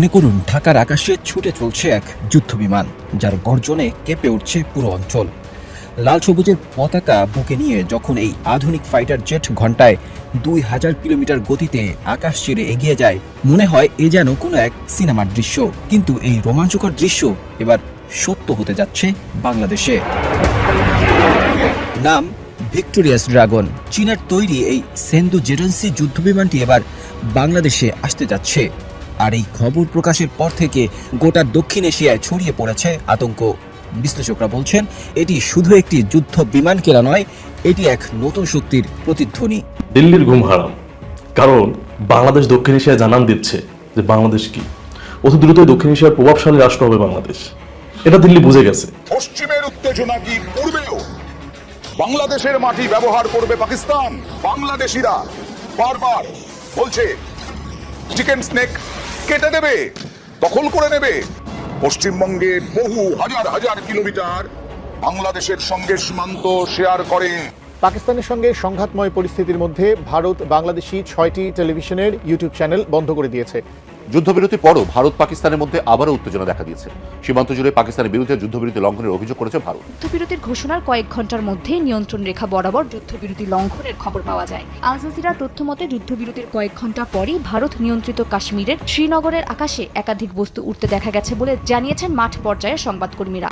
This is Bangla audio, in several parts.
মনে করুন, ঢাকার আকাশে ছুটে চলছে এক যুদ্ধ বিমান যার গর্জনে কেঁপে উঠছে পুরো অঞ্চল। লাল সবুজের পতাকা বুকে নিয়ে যখন এই আধুনিক ফাইটার জেট ঘন্টায় দুই হাজার কিলোমিটার গতিতে আকাশ ছেড়ে এগিয়ে যায়, মনে হয় এ যেন কোনো এক সিনেমার দৃশ্য। কিন্তু এই রোমাঞ্চকর দৃশ্য এবার সত্য হতে যাচ্ছে বাংলাদেশে। নাম, ভিক্টোরিয়াস ড্রাগন। চীনের তৈরি এই সেন্দু জেটেন্সি যুদ্ধবিমানটি এবার বাংলাদেশে আসতে যাচ্ছে। আর এই খবর প্রকাশের পর থেকে গোটা দক্ষিণ এশিয়ায় ছড়িয়ে পড়েছে আতঙ্ক। বিশ্লেষকরা বলছেন এটি শুধু একটি যুদ্ধ বিমান কেনা নয় এটি এক নতুন শক্তির প্রতিধ্বনি। দিল্লির ঘুম হারাম। কারণ বাংলাদেশ দক্ষিণ এশিয়ায় জানান দিচ্ছে যে বাংলাদেশ কি? অতি দ্রুতই দক্ষিণ এশিয়ার প্রভাবশালী রাষ্ট্র হবে বাংলাদেশ। এটা দিল্লি বুঝে গেছে। পশ্চিমের উত্তেজনা কি পূর্বেও? বাংলাদেশের মাটি ব্যবহার করবে পাকিস্তান বাংলাদেশিরা। বারবার বলছে চিকেন স্নেক কেটে দেবে, দখল করে নেবে। পশ্চিমবঙ্গের বহু হাজার হাজার কিলোমিটার বাংলাদেশের সঙ্গে সীমান্ত শেয়ার করে। পাকিস্তানের সঙ্গে সংঘাতময় পরিস্থিতির মধ্যে ভারত বাংলাদেশি ছয়টি টেলিভিশনের ইউটিউব চ্যানেল বন্ধ করে দিয়েছে। যুদ্ধবিরতির পরও ভারত পাকিস্তানের মধ্যে আবারও উত্তেজনা দেখা দিয়েছে। সীমান্ত জুড়ে পাকিস্তানের বিরুদ্ধে যুদ্ধবিরতি লঙ্ঘনের অভিযোগ করেছে ভারত। যুদ্ধবিরতির ঘোষণার কয়েক ঘণ্টার মধ্যে নিয়ন্ত্রণ রেখা বরাবর যুদ্ধবিরতি লঙ্ঘনের খবর পাওয়া যায়। আল জাজিরা তথ্যমতে যুদ্ধবিরতির কয়েক ঘণ্টা পরই ভারত নিয়ন্ত্রিত কাশ্মীরের শ্রীনগরের আকাশে একাধিক বস্তু উঠতে দেখা গেছে বলে জানিয়েছেন মাঠ পর্যায়ের সংবাদকর্মীরা।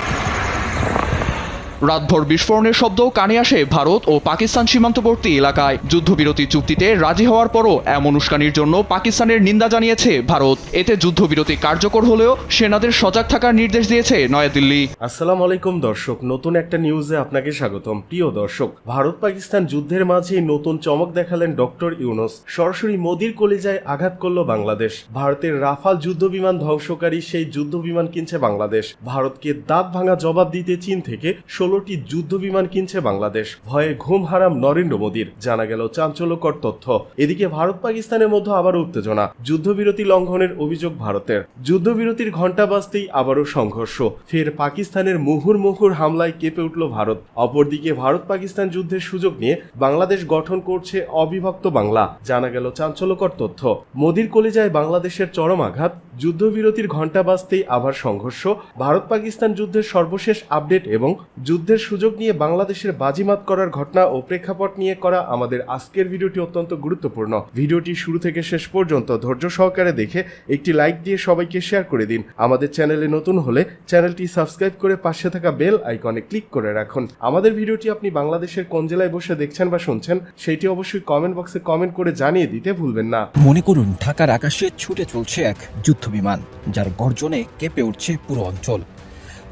রাতভর বিস্ফোরণের শব্দ কানে আসে ভারত ও পাকিস্তান সীমান্তবর্তী এলাকায়। যুদ্ধবিরতি চুক্তিতে রাজি হওয়ার পরও এমন উস্কানির জন্য পাকিস্তানের নিন্দা জানিয়েছে ভারত। এতে যুদ্ধবিরতি কার্যকর হলেও সেনাদের সজাগ থাকার নির্দেশ দিয়েছে নয়াদিল্লি। আসসালামু আলাইকুম দর্শক, নতুন একটা নিউজে আপনাকে স্বাগতম। প্রিয় দর্শক ভারত পাকিস্তান যুদ্ধের মাঝে নতুন চমক দেখালেন ডক্টর ইউনুস। সরাসরি মোদির কলিজায় আঘাত করল বাংলাদেশ। ভারতের রাফাল যুদ্ধ বিমান ধ্বংসকারী সেই যুদ্ধ বিমান কিনছে বাংলাদেশ। ভারতকে দাঁত ভাঙা জবাব দিতে চীন থেকে ষোলোটি যুদ্ধ বিমান কিনছে বাংলাদেশ। ভয়ে ঘুম হারাম নরেন্দ্র মোদীর। জানা গেল চাঞ্চল্যকর তথ্য। এদিকে ভারত পাকিস্তানের মধ্যে আবারও উত্তেজনা। যুদ্ধবিরতি লঙ্ঘনের অভিযোগ ভারতের। যুদ্ধবিরতির ঘণ্টা বাজতেই আবারও সংঘর্ষ। ফের পাকিস্তানের মুহুর মুহুর হামলায় কেঁপে উঠল ভারত। অপরদিকে ভারত পাকিস্তান যুদ্ধের সুযোগ নিয়ে বাংলাদেশ গঠন করছে অবিভক্ত বাংলা। জানা গেল চাঞ্চল্যকর তথ্য। মোদির কলেজায় বাংলাদেশের চরম আঘাত। যুদ্ধবিরতির ঘণ্টা বাজতেই আবার সংঘর্ষ। ভারত পাকিস্তান যুদ্ধের সর্বশেষ আপডেট এবং যুদ্ধের সুযোগ নিয়ে বাংলাদেশের বাজিমাত করার ঘটনা ও প্রেক্ষাপট নিয়ে করা আমাদের আজকের ভিডিওটি অত্যন্ত গুরুত্বপূর্ণ। ভিডিওটি শুরু থেকে শেষ পর্যন্ত ধৈর্য সহকারে দেখে একটি লাইক দিয়ে সবাইকে শেয়ার করে দিন। আমাদের চ্যানেলে নতুন হলে চ্যানেলটি সাবস্ক্রাইব করে পাশে থাকা বেল আইকনে ক্লিক করে রাখুন। আমাদের ভিডিওটি আপনি বাংলাদেশের কোন জেলায় বসে দেখছেন বা শুনছেন, সেটি অবশ্যই কমেন্ট বক্সে কমেন্ট করে জানিয়ে দিতে ভুলবেন না। মনে করুন, ঢাকার আকাশে ছুটে চলছে এক যুদ্ধ। বিমান, যার গর্জনে কেঁপে উঠছে পুরো অঞ্চল।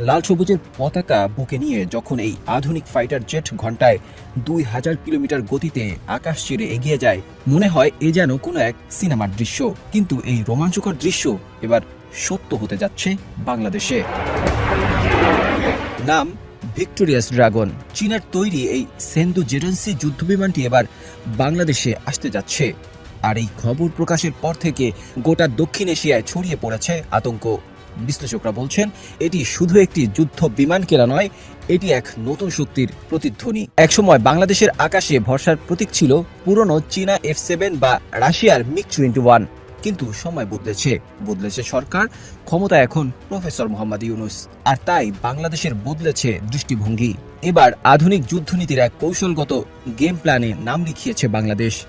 লাল সবুজের পতাকা বুকে নিয়ে যখন এই আধুনিক ফাইটার জেট ঘন্টায় দুই হাজার কিলোমিটার গতিতে আকাশ ছেড়ে এগিয়ে যায়, মনে হয় এ যেন কোনো এক সিনেমার দৃশ্য। কিন্তু এই রোমাঞ্চকর দৃশ্য এবার সত্য হতে যাচ্ছে বাংলাদেশে। নাম ভিক্টোরিয়াস ড্রাগন। চীনের তৈরি এই সেন্দু জেটেন্সি যুদ্ধবিমানটি এবার বাংলাদেশে আসতে যাচ্ছে। আর এই খবর প্রকাশের পর থেকে গোটা দক্ষিণ এশিয়ায় ছড়িয়ে পড়েছে আতঙ্ক। বিশ্লেষকরা বলছেন, এটি শুধু একটি যুদ্ধ বিমান কেনা নয়, এটি এক নতুন শক্তির প্রতিধ্বনি। একসময় বাংলাদেশের আকাশে ভরসার প্রতীক ছিল পুরনো চীনা এফ সেভেন বা রাশিয়ার মিগ টোয়েন্টি ওয়ান। কিন্তু সময় বদলেছে বদলেছে সরকার, ক্ষমতা এখন প্রফেসর মোহাম্মদ ইউনুস। আর তাই বাংলাদেশের বদলেছে দৃষ্টিভঙ্গি। এবার আধুনিক যুদ্ধনীতির এক কৌশলগত গেম প্ল্যানে নাম লিখিয়েছে বাংলাদেশ।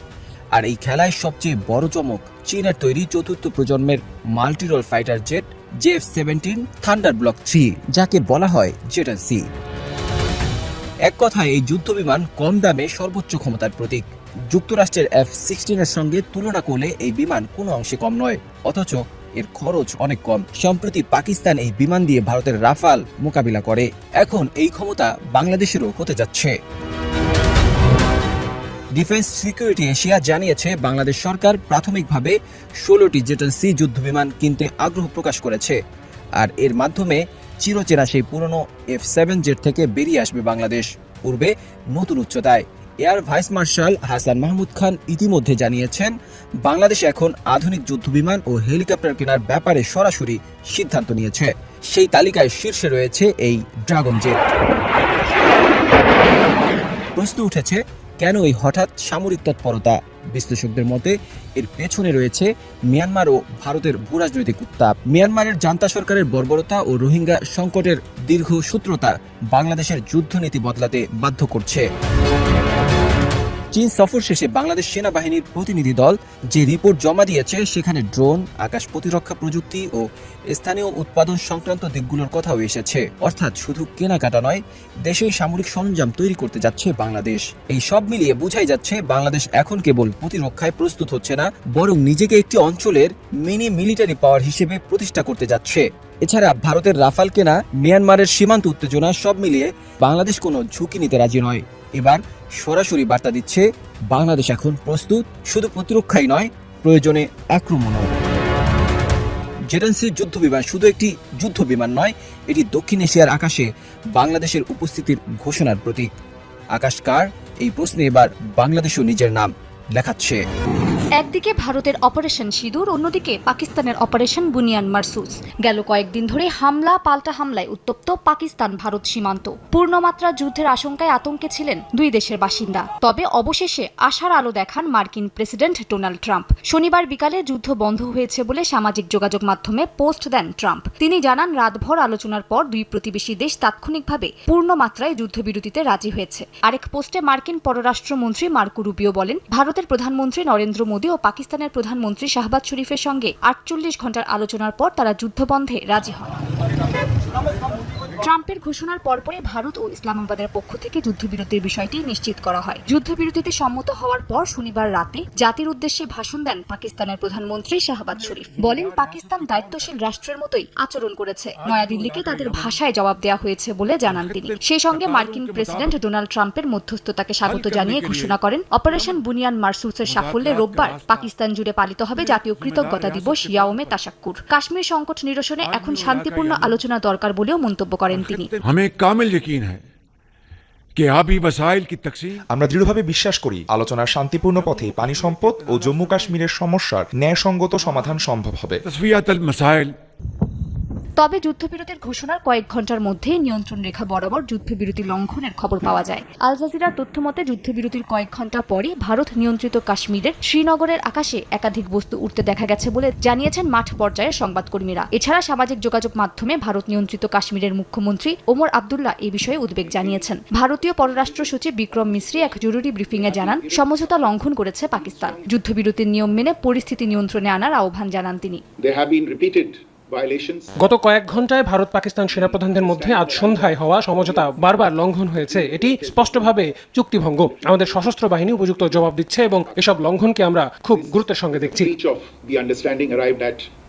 আর এই খেলায় সবচেয়ে বড় চমক চীনের তৈরি চতুর্থ প্রজন্মের multirole fighter jet JF seventeen thunder block three, যাকে বলা হয় জেটার সি। এক কথায়, এই যুদ্ধ বিমান কম দামে সর্বোচ্চ ক্ষমতার প্রতীক। যুক্তরাষ্ট্রের এফ সিক্সটিনের সঙ্গে তুলনা করলে এই বিমান কোনো অংশে কম নয়, অথচ এর খরচ অনেক কম। সম্প্রতি পাকিস্তান এই বিমান দিয়ে ভারতের রাফাল মোকাবিলা করে। এখন এই ক্ষমতা বাংলাদেশেরও হতে যাচ্ছে। ডিফেন্স সিকিউরিটি এশিয়া জানিয়েছে, বাংলাদেশ সরকার প্রাথমিকভাবে ষোলোটি জেটন সি যুদ্ধবিমান কিনতে আগ্রহ প্রকাশ করেছে। আর এর মাধ্যমে চিরচেনা সেই পুরনো এফ সেভেন জেট থেকে বেরিয়ে আসবে বাংলাদেশ। পূর্বে নতুন উচ্চতায়। Air vice marshal Hasan Mahmud Khan ইতিমধ্যে জানিয়েছেন, বাংলাদেশ এখন আধুনিক যুদ্ধবিমান ও হেলিকপ্টার কেনার ব্যাপারে সরাসরি সিদ্ধান্ত নিয়েছে। সেই তালিকায় শীর্ষে রয়েছে এই ড্রাগন জেট। প্রশ্ন উঠেছে কেন এই হঠাৎ সামরিক তৎপরতা? বিশ্লেষকদের মতে, এর পেছনে রয়েছে মিয়ানমার ও ভারতের ভূরাজনৈতিক উত্তাপ। মিয়ানমারের জান্তা সরকারের বর্বরতা ও রোহিঙ্গা সংকটের দীর্ঘ সূত্রতা বাংলাদেশের যুদ্ধনীতি বদলাতে বাধ্য করছে। চীন সফর শেষে বাংলাদেশ সেনাবাহিনীর প্রতিনিধি দল যে রিপোর্ট জমা দিয়েছে, সেখানে ড্রোন, আকাশ প্রতিরক্ষা প্রযুক্তি ও স্থানীয় উৎপাদন সংক্রান্ত দিকগুলোর কথাও এসেছে। অর্থাৎ শুধু কেনাকাটা নয় দেশেই সামরিক সরঞ্জাম তৈরি করতে যাচ্ছে বাংলাদেশ। এই সব মিলিয়ে বোঝাই যাচ্ছে, বাংলাদেশ এখন কেবল প্রতিরক্ষায় প্রস্তুত হচ্ছে না, বরং নিজেকে একটি অঞ্চলের মিনি মিলিটারি পাওয়ার হিসেবে প্রতিষ্ঠা করতে যাচ্ছে। এছাড়া ভারতের রাফাল কেনা, মিয়ানমারের সীমান্ত উত্তেজনা সব মিলিয়ে বাংলাদেশ কোনো ঝুঁকি নিতে রাজি নয়। এবার সরাসরি বার্তা দিচ্ছে, বাংলাদেশ এখন প্রস্তুত, শুধু প্রতিরক্ষাই নয়, প্রয়োজনে আক্রমণও। জেডেন্সির যুদ্ধ বিমান শুধু একটি যুদ্ধ বিমান নয়, এটি দক্ষিণ এশিয়ার আকাশে বাংলাদেশের উপস্থিতির ঘোষণার প্রতীক। আকাশ কার? এই প্রশ্নে এবার বাংলাদেশও নিজের নাম লেখাচ্ছে। একদিকে ভারতের অপারেশন সিঁদুর, অন্যদিকে পাকিস্তানের অপারেশন বুনিয়ান মারসুস। গেল কয়েকদিন ধরে হামলা, পাল্টা হামলায় উত্তপ্ত পাকিস্তান ভারত সীমান্ত। পূর্ণমাত্রা যুদ্ধের আশঙ্কায় আতঙ্কে ছিলেন দুই দেশের বাসিন্দা। তবে অবশেষে আশার আলো দেখান মার্কিন প্রেসিডেন্ট ডোনাল্ড ট্রাম্প। শনিবার বিকালে যুদ্ধ বন্ধ হয়েছে বলে সামাজিক যোগাযোগ মাধ্যমে পোস্ট দেন ট্রাম্প। তিনি জানান, রাতভর আলোচনার পর দুই প্রতিবেশী দেশ তাৎক্ষণিকভাবে পূর্ণমাত্রায় যুদ্ধবিরতিতে রাজি হয়েছে। আরেক পোস্টে মার্কিন পররাষ্ট্রমন্ত্রী মার্কো রুবিও বলেন, ভারতের প্রধানমন্ত্রী নরেন্দ্র মোদী ও পাকিস্তানের প্রধানমন্ত্রী শাহবাজ শরীফের সঙ্গে আটচল্লিশ ঘণ্টার আলোচনার পর তারা যুদ্ধবন্ধে রাজি হন। ট্রাম্পের ঘোষণার পরপরই ভারত ও ইসলামাবাদের পক্ষ থেকে যুদ্ধবিরতির বিষয়টি নিশ্চিত করা হয়। যুদ্ধবিরতিতে সম্মত হওয়ার পর শনিবার রাতে জাতির উদ্দেশ্যে ভাষণ দেন পাকিস্তানের প্রধানমন্ত্রী শাহবাজ শরীফ। বলেন, পাকিস্তান দায়িত্বশীল রাষ্ট্রের মতোই আচরণ করেছে। নয়াদিল্লিকে তাদের ভাষায় জবাব দেওয়া হয়েছে বলে জানান তিনি। সেই সঙ্গে মার্কিন প্রেসিডেন্ট ডোনাল্ড ট্রাম্পের মধ্যস্থতাকে স্বাগত জানিয়ে ঘোষণা করেন, অপারেশন বুনিয়ান মার্সুসের সাফল্যে রোববার পাকিস্তান জুড়ে পালিত হবে জাতীয় কৃতজ্ঞতা দিবস ইয়াওমে তাসাক্কুর কাশ্মীর সংকট নিরসনে এখন শান্তিপূর্ণ আলোচনা দরকার বলেও মন্তব্য করেন। করেন তিনি। আমরা দৃঢ়ভাবে বিশ্বাস করি আলোচনার শান্তিপূর্ণ পথে পানি সম্পদ ও জম্মু কাশ্মীরের সমস্যার ন্যায়সঙ্গত সমাধান সম্ভব হবে। তবে যুদ্ধবিরতির ঘোষণার কয়েক ঘণ্টার মধ্যে নিয়ন্ত্রণ রেখা বরাবর যুদ্ধবিরতি লঙ্ঘনের খবর পাওয়া যায়। আল জাজিরার তথ্যমতে যুদ্ধবিরতির কয়েক ঘণ্টা পরে ভারত নিয়ন্ত্রিত কাশ্মীরের শ্রীনগরের আকাশে একাধিক বস্তু উঠতে দেখা গেছে বলে জানিয়েছেন মাঠ পর্যায়ের সংবাদকর্মীরা। এছাড়া সামাজিক যোগাযোগ মাধ্যমে ভারত নিয়ন্ত্রিত কাশ্মীরের মুখ্যমন্ত্রী ওমর আবদুল্লাহ এই বিষয়ে উদ্বেগ জানিয়েছেন। ভারতীয় পররাষ্ট্র সচিব বিক্রম মিশ্রী এক জরুরি ব্রিফিংয়ে জানান, সমঝোতা লঙ্ঘন করেছে পাকিস্তান। যুদ্ধবিরতির নিয়ম মেনে পরিস্থিতি নিয়ন্ত্রণে আনার আহ্বান জানান তিনি। গত কয়েক ঘন্টায় ভারত পাকিস্তান সেনাপ্রধানদের মধ্যে আজ সন্ধ্যায় হওয়া সমঝোতা বারবার লঙ্ঘন হয়েছে। এটি স্পষ্টভাবে চুক্তিভঙ্গ। আমাদের সশস্ত্র বাহিনী উপযুক্ত জবাব দিচ্ছে এবং এসব লঙ্ঘনকে আমরা খুব গুরুত্বের সঙ্গে দেখছি।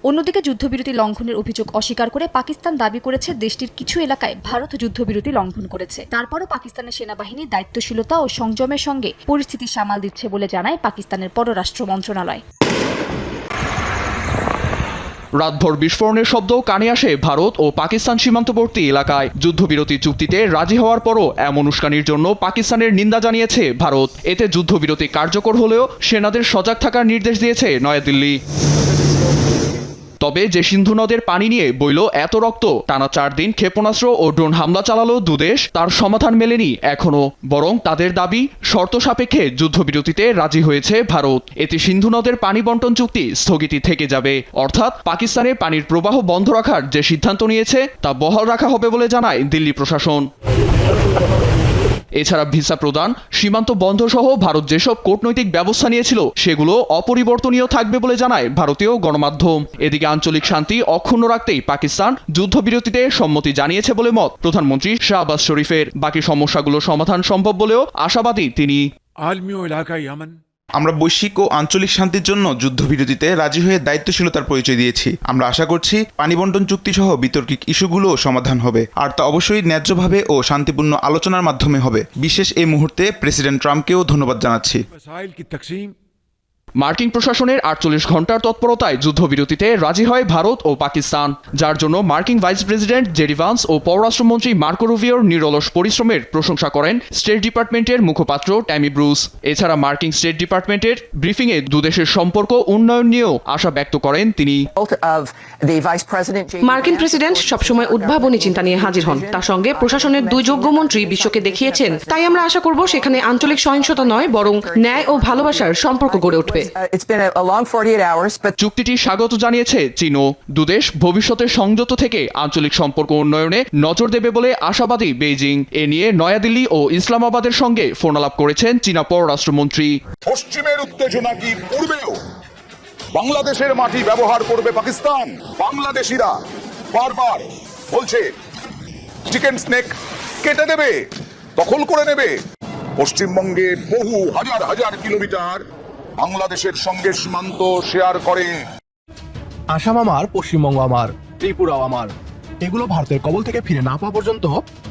অন্যদিকে যুদ্ধবিরতি লঙ্ঘনের অভিযোগ অস্বীকার করে পাকিস্তান দাবি করেছে দেশটির কিছু এলাকায় ভারত যুদ্ধবিরতি লঙ্ঘন করেছে। তারপরও পাকিস্তানের সেনাবাহিনী দায়িত্বশীলতা ও সংযমের সঙ্গে পরিস্থিতি সামাল দিচ্ছে বলে জানায় পাকিস্তানের পররাষ্ট্র মন্ত্রণালয়। রাতভর বিস্ফোরণের শব্দ কানে আসে ভারত ও পাকিস্তান সীমান্তবর্তী এলাকায়। যুদ্ধবিরতি চুক্তিতে রাজি হওয়ার পরও এমন উস্কানির জন্য পাকিস্তানের নিন্দা জানিয়েছে ভারত। এতে যুদ্ধবিরতি কার্যকর হলেও সেনাদের সজাগ থাকার নির্দেশ দিয়েছে নয়াদিল্লি। তবে যে সিন্ধু নদের পানি নিয়ে বইল এত রক্ত, টানা চার দিন ক্ষেপণাস্ত্র ও ড্রোন হামলা চালালো দুদেশ তার সমাধান মেলেনি এখনও। বরং তাদের দাবি, শর্ত সাপেক্ষে যুদ্ধবিরতিতে রাজি হয়েছে ভারত। এতে সিন্ধু নদের পানি বন্টন চুক্তি স্থগিতই থেকে যাবে। অর্থাৎ পাকিস্তানের পানির প্রবাহ বন্ধ রাখার যে সিদ্ধান্ত নিয়েছে, তা বহাল রাখা হবে বলে জানায় দিল্লি প্রশাসন। এছাড়া ভিসা প্রদান, সীমান্ত বন্ধ সহ ভারত যেসব কূটনৈতিক ব্যবস্থা নিয়েছিল, সেগুলো অপরিবর্তনীয় থাকবে বলে জানায় ভারতীয় গণমাধ্যম। এদিকে আঞ্চলিক শান্তি অক্ষুণ্ণ রাখতেই পাকিস্তান যুদ্ধবিরতিতে সম্মতি জানিয়েছে বলে মত প্রধানমন্ত্রী শাহবাজ শরীফের। বাকি সমস্যাগুলো সমাধান সম্ভব বলেও আশাবাদী তিনি। আলমীয় এলাকায় আমরা বৈশ্বিক ও আঞ্চলিক শান্তির জন্য যুদ্ধবিরতিতে রাজি হয়ে দায়িত্বশীলতার পরিচয় দিয়েছি। আমরা আশা করছি পানি বন্টন চুক্তি সহ বিতর্কিক ইস্যুগুলোও সমাধান হবে। আর তা অবশ্যই ন্যায্যভাবে ও শান্তিপূর্ণ আলোচনার মাধ্যমে হবে। বিশেষ এই মুহূর্তে প্রেসিডেন্ট ট্রাম্পকেও ধন্যবাদ জানাচ্ছি। মার্কিন প্রশাসনের আটচল্লিশ ঘণ্টার তৎপরতায় যুদ্ধবিরতিতে রাজি হয় ভারত ও পাকিস্তান, যার জন্য মার্কিন ভাইস প্রেসিডেন্ট জেডি ভান্স ও পররাষ্ট্রমন্ত্রী মার্কো রুবিওর নিরলস পরিশ্রমের প্রশংসা করেন স্টেট ডিপার্টমেন্টের মুখপাত্র ট্যামি ব্রুস। এছাড়া মার্কিন স্টেট ডিপার্টমেন্টের ব্রিফিংয়ে দুদেশের সম্পর্ক উন্নয়ন নিয়েও আশা ব্যক্ত করেন তিনি। মার্কিন প্রেসিডেন্ট সবসময় উদ্ভাবনী চিন্তা নিয়ে হাজির হন। তার সঙ্গে প্রশাসনের দুই যোগ্য মন্ত্রী বিশ্বকে দেখিয়েছেন। তাই আমরা আশা করব সেখানে আঞ্চলিক সহিংসতা নয়, বরং ন্যায় ও ভালোবাসার সম্পর্ক গড়ে উঠবে। চুক্তিটি স্বাগত জানিয়েছে চীনও। দুদেশ ভবিষ্যতে সংযত থেকে আঞ্চলিক সম্পর্ক উন্নয়নে নজর দেবে বলে আশাবাদী বেইজিং। এ নিয়ে নয়াদিল্লি ও ইসলামাবাদের সঙ্গে ফোনালাপ করেছেন চীনা পররাষ্ট্রমন্ত্রী। পশ্চিমের উত্তেজনা কি পূর্বেও? বাংলাদেশের মাটি ব্যবহার করবে পাকিস্তান। বাংলাদেশিরা বারবার বলছে চিকেন স্নেক কেটে দেবে দখল করে নেবে। পশ্চিমবঙ্গে বহু হাজার হাজার কিলোমিটার বাংলাদেশের সঙ্গে সীমান্ত শেয়ার করে। আসাম আমার, পশ্চিমবঙ্গ আমার, ত্রিপুরাও আমার। এগুলো ভারতের কবল থেকে ফিরে না পাওয়া পর্যন্ত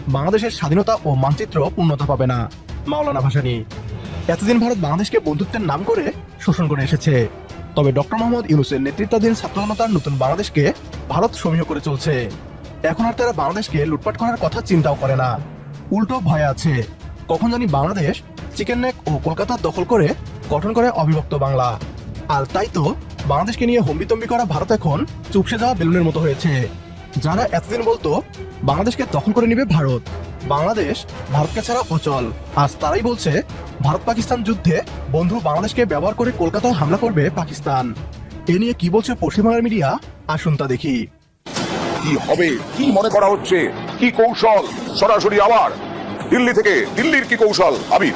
বাংলাদেশের স্বাধীনতা ও মানচিত্র পূর্ণতা পাবে না। মাওলানা ভাসানী, এতদিন ভারত বাংলাদেশকে বন্ধুত্বের নাম করে শোষণ করে এসেছে। তবে ডক্টর মোহাম্মদ ইউনুসের নেতৃত্বাধীন ছাত্র জনতার নতুন বাংলাদেশকে ভারত সমীহ করে চলছে। এখন আর তারা বাংলাদেশকে লুটপাট করার কথা চিন্তাও করে না। উল্টো ভয় আছে। কখন জানি বাংলাদেশ, চিকেন নেক ও কলকাতা দখল করে গঠন করে অবিভক্ত বাংলা। আর তাই তো বাংলাদেশকে নিয়ে হম্বিতম্বি করা ভারত এখন চুপসে যাওয়া বেলুনের মতো হয়েছে। যারা এতদিন বলতো বাংলাদেশকে দখল করে নিবে ভারত, বাংলাদেশ ভারতকে ছাড়া অচল। আজ তারাই বলছে ভারত পাকিস্তান যুদ্ধে বন্ধু বাংলাদেশকে ব্যবহার করে কলকাতায় হামলা করবে পাকিস্তান। এ নিয়ে কি বলছে পশ্চিমবাংলার মিডিয়া? আসুন তা দেখি। কি হবে? কি মনে করা হচ্ছে? কি কৌশল? সরাসরি আবার? দিল্লি থেকে দিল্লির কি কৌশল? আবির।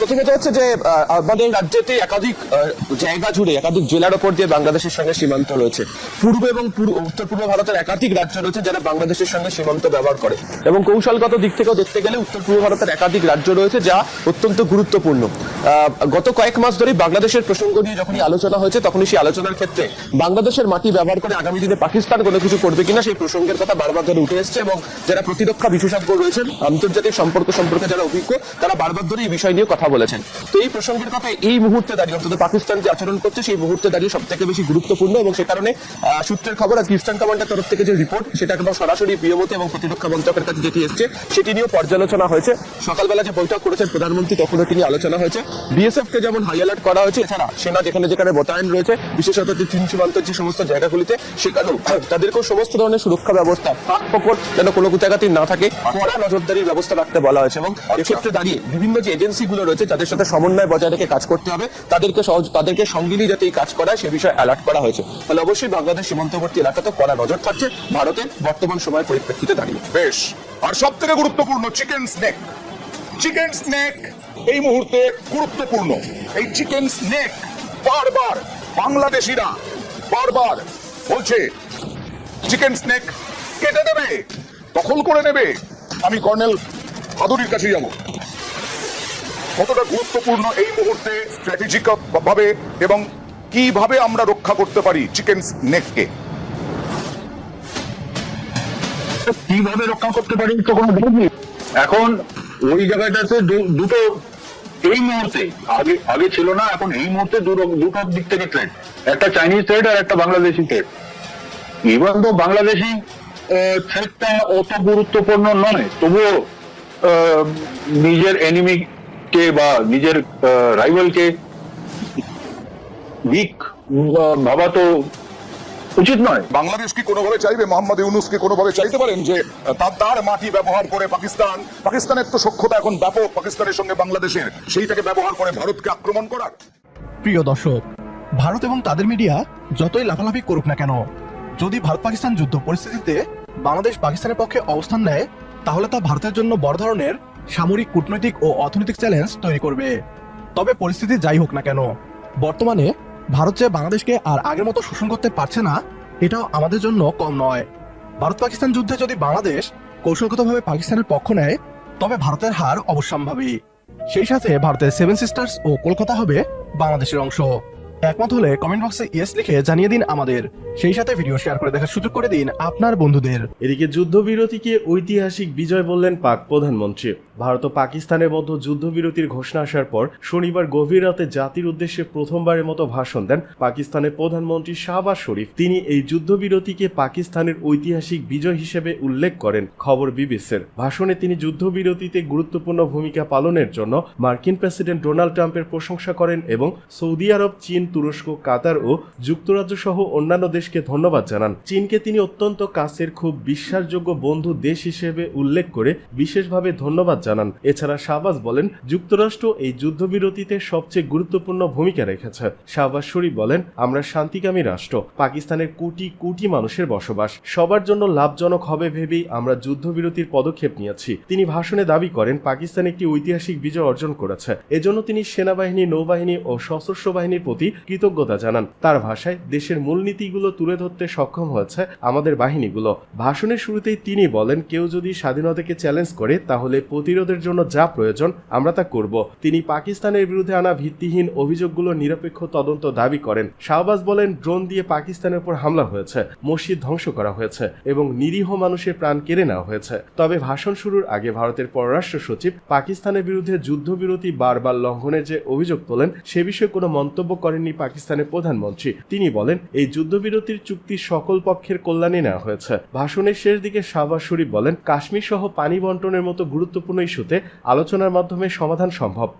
প্রথমত হচ্ছে যে আমাদের একাধিক জায়গা জুড়ে, একাধিক জেলার ওপর দিয়ে বাংলাদেশের সঙ্গে সীমান্ত রয়েছে। পূর্ব এবং উত্তর পূর্ব ভারতের একাধিক রাজ্য রয়েছে যারা বাংলাদেশের সঙ্গে সীমান্ত ব্যবহার করে। এবং কৌশলগত দিক থেকেও দেখতে গেলে উত্তর পূর্ব ভারতের একাধিক রাজ্য রয়েছে যা অত্যন্ত গুরুত্বপূর্ণ। গত কয়েক মাস ধরেই বাংলাদেশের প্রসঙ্গ নিয়ে যখনই আলোচনা হয়েছে, তখনই সেই আলোচনার ক্ষেত্রে বাংলাদেশের মাটি ব্যবহার করে আগামী দিনে পাকিস্তান কোনো কিছু করবে কিনা সেই প্রসঙ্গের কথা বারবার ধরে উঠে এসছে এবং যারা প্রতিরক্ষা বিশেষজ্ঞ রয়েছেন, আন্তর্জাতিক সম্পর্ক সম্পর্কে যারা অভিজ্ঞ, তারা বারবার ধরে এই বিষয় নিয়ে কথা বলেছেন। তো এই প্রসঙ্গের কথা এই মুহূর্তে দাঁড়িয়ে অন্তত পাকিস্তান যে আচরণ করছে, সেই মুহূর্তে দাঁড়িয়ে সব থেকে বেশি গুরুত্বপূর্ণ এবং সে কারণে সূত্রের খবর আজ ইস্টার্ন কমান্ডের তরফ থেকে যে রিপোর্ট, সেটা একদম সরাসরি পিএমওতে এবং প্রতিরক্ষা মন্ত্রকের কাছে যেটি এসছে, সেটি নিয়েও পর্যালোচনা হয়েছে। সকালবেলা যে বৈঠক করেছেন প্রধানমন্ত্রী, তখনও তিনি আলোচনা হয়েছে। বিএসএফ কে যেমন হাই অ্যালার্ট করা হয়েছে, এছাড়া সেনা যেখানে যেখানে মোতায়েন রয়েছে, বিশেষত যে চীন সীমান্তের যে সমস্ত জায়গাগুলিতে, সেখানেও তাদেরকেও সমস্ত ধরনের সুরক্ষা ব্যবস্থা ফাঁক যেন কোনো জায়গাতেই না থাকে, কড়া নজরদারির ব্যবস্থা রাখতে বলা হয়েছে। এবং এক্ষেত্রে দাঁড়িয়ে বিভিন্ন যে এজেন্সিগুলো রয়েছে তাদের সাথে সমন্বয় বজায় রেখে কাজ করতে হবে, তাদেরকে সহজ তাদেরকে সঙ্গে নিয়ে যাতে এই কাজ করায় সে বিষয়ে অ্যালার্ট করা হয়েছে। ফলে অবশ্যই বাংলাদেশ সীমান্তবর্তী এলাকাতে কড়া নজর থাকছে, ভারতের বর্তমান সময়ের পরিপ্রেক্ষিতে দাঁড়িয়ে। বেশ, আর সব থেকে গুরুত্বপূর্ণ চিকেন স্নেক চিকেন স্নেক এই মুহূর্তে গুরুত্বপূর্ণ। এই চিকেন স্নেক বারবার বাংলাদেশিরা বারবার বলছে চিকেন স্নেক কেটে দেবে, দখল করে নেবে। আমি কর্নেল ভাদুরীর কাছে যাব। কতটা গুরুত্বপূর্ণ এই মুহূর্তে স্ট্র্যাটেজিক ভাবে এবং কীভাবে আমরা রক্ষা করতে পারি চিকেন স্নেককে কীভাবে রক্ষা করতে পারি তো কোনো নেই। এখন ওই জায়গাটাতে দুটো এই মুহূর্তে, আগে আগে ছিল না, এখন এই মুহূর্তে দুটো দিক থেকে ট্রেড একটা চাইনিজ ট্রেড আর একটা বাংলাদেশি ট্রেড ইভেন তো বাংলাদেশি থ্রেডটা অত গুরুত্বপূর্ণ নয়, তবুও নিজের এনিমি কে বা নিজের রাইভালকে উইক ভাবা তো উচিত নয়। বাংলাদেশ কি কোনোভাবে চাইবে? মোহাম্মদ ইউনুস কি কোনোভাবে চাইতে পারেন যে তার তার মাটি ব্যবহার করে পাকিস্তান? পাকিস্তানের তো সক্ষতা এখন ব্যাপক। পাকিস্তানের সঙ্গে বাংলাদেশের সেইটাকে ব্যবহার করে ভারতকে আক্রমণ করার। প্রিয় দর্শক ভারত এবং তাদের মিডিয়া যতই লাফালাফি করুক না কেন যদি ভারত পাকিস্তান যুদ্ধ পরিস্থিতিতে বাংলাদেশ পাকিস্তানের পক্ষে অবস্থান নেয় তাহলে তা ভারতের জন্য বড় ধরনের সামরিক কূটনৈতিক ও অর্থনৈতিক চ্যালেঞ্জ তৈরি করবে। তবে পরিস্থিতি যাই হোক না কেন, বর্তমানে ভারত যে বাংলাদেশকে আর আগের মতো শোষণ করতে পারছে না, এটাও আমাদের জন্য কম নয়। ভারত পাকিস্তান যুদ্ধে যদি বাংলাদেশ কৌশলগতভাবে পাকিস্তানের পক্ষ নেয়, তবে ভারতের হার অবশ্যম্ভাবী। সেই সাথে ভারতের সেভেন সিস্টার্স ও কলকাতা হবে বাংলাদেশের অংশ। একমত হলে কমেন্ট বক্সে ইয়েস লিখে জানিয়ে দিন আমাদের। সেই সাথে ভিডিও শেয়ার করে দেখার সুযোগ করে দিন আপনার বন্ধুদের। এদিকে যুদ্ধবিরতিকে ঐতিহাসিক বিজয় বললেন পাক প্রধানমন্ত্রী। ভারত ও পাকিস্তানের মধ্যে যুদ্ধবিরতির ঘোষণা আসার পর শনিবার গভীর রাতে জাতির উদ্দেশ্যে প্রথমবারের মতো ভাষণ দেন পাকিস্তানের প্রধানমন্ত্রী শাহবাজ শরীফ। তিনি এই যুদ্ধবিরতিকে পাকিস্তানের ঐতিহাসিক বিজয় হিসেবে উল্লেখ করেন, খবর বিবিসির। ভাষণে তিনি যুদ্ধবিরতিতে গুরুত্বপূর্ণ ভূমিকা পালনের জন্য মার্কিন প্রেসিডেন্ট ডোনাল্ড ট্রাম্পের প্রশংসা করেন এবং সৌদি আরব, চীন তুরস্ক, কাতার ও যুক্তরাজ্য সহ অন্যান্য দেশকে ধন্যবাদ জানান। চীনকে তিনি অত্যন্ত কাছের, খুব বিশ্বাসযোগ্য বন্ধু দেশ হিসেবে উল্লেখ করে বিশেষভাবে ধন্যবাদ জানান। এছাড়া শাহবাজ বলেন, যুক্তরাষ্ট্র এই যুদ্ধবিরতিতে সবচেয়ে গুরুত্বপূর্ণ ভূমিকা রেখেছে। শাহবাজ শরীফ বলেন, আমরা শান্তিকামী রাষ্ট্র, পাকিস্তানের কোটি কোটি মানুষের বসবাস। সবার জন্য লাভজনক হবে ভেবেই আমরা যুদ্ধবিরতির পদক্ষেপ নিয়েছি। তিনি ভাষণে দাবি করেন, পাকিস্তান একটি ঐতিহাসিক বিজয় অর্জন করেছে। এজন্য তিনি সেনাবাহিনী, নৌবাহিনী ও সশস্ত্র বাহিনীর প্রতি কৃতজ্ঞতা জানান। তার ভাষায়, দেশের মূলনীতিগুলো তুলে ধরতে সক্ষম হয়েছে আমাদের বাহিনীগুলো। ভাষণের শুরুতেই তিনি বলেন, কেউ যদি স্বাধীনতাকে চ্যালেঞ্জ করে, তাহলে প্রতিরোধের জন্য যা প্রয়োজন, আমরা তা করব। তিনি পাকিস্তানের বিরুদ্ধে আনা ভিত্তিহীন অভিযোগগুলো নিরপেক্ষ তদন্ত দাবি করেন। শাহবাজ বলেন, ড্রোন দিয়ে পাকিস্তানের উপর হামলা হয়েছে, মসজিদ ধ্বংস করা হয়েছে এবং নিরীহ মানুষের প্রাণ কেড়ে নেওয়া হয়েছে। তবে ভাষণ শুরুর আগে ভারতের পররাষ্ট্র সচিব পাকিস্তানের বিরুদ্ধে যুদ্ধবিরতি বারবার লঙ্ঘনের যে অভিযোগ তোলেন, সে বিষয়ে কোনো মন্তব্য করেননি পাকিস্তানের প্রধানমন্ত্রী। তিনি বলেন, এই যুদ্ধবিরতির চুক্তি সকল পক্ষের কল্যাণে নেওয়া হয়েছে। ভাষণের শেষ দিকে শাহবাজ শরীফ বলেন কাশ্মীর সহ পানি বন্টনের মতো গুরুত্বপূর্ণ ইস্যুতে আলোচনার মাধ্যমে সমাধান সম্ভব।